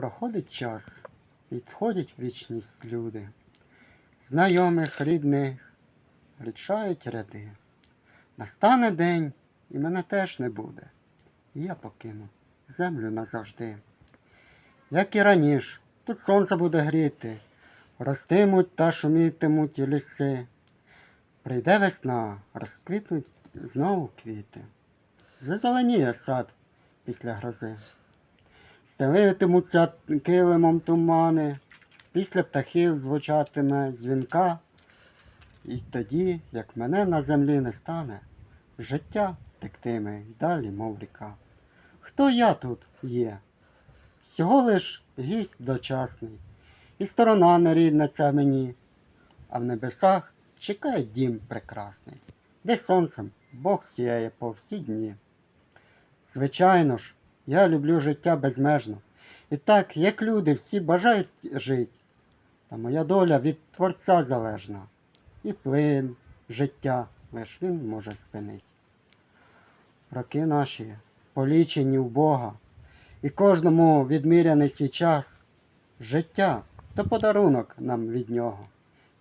Проходить час, відходять вічність люди, знайомих, рідних, рідшають ряди. Настане день, і мене теж не буде, і я покину землю назавжди. Як і раніше, тут сонце буде гріти, ростимуть та шумітимуть ліси. Прийде весна, розквітнуть знову квіти. Зазеленіє сад після грози. Стелитимуться килимом тумани, після птахів звучатиме дзвінка. І тоді, як мене на землі не стане, життя тектиме й далі, мов ріка. Хто я тут є? Всього лиш гість дочасний, і сторона нерідна ця мені, а в небесах чекає дім прекрасний, де сонцем Бог сіяє по всі дні. Звичайно ж, я люблю життя безмежно. І так, як люди всі бажають жити, та моя доля від Творця залежна. І плин життя лиш він може спинити. Роки наші полічені в Бога, і кожному відміряний свій час. Життя то подарунок нам від нього.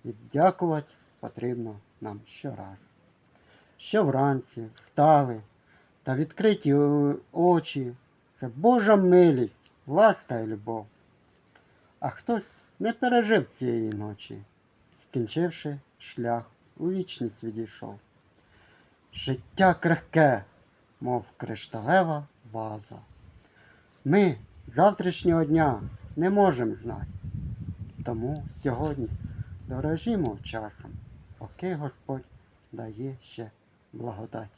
І дякувати потрібно нам щораз. Що вранці встали та відкриті очі це Божа милість, ласка і любов. А хтось не пережив цієї ночі, скінчивши шлях, у вічність відійшов. Життя крихке, мов кришталева ваза. Ми завтрашнього дня не можемо знати. Тому сьогодні дорожімо часом, поки Господь дає ще благодать.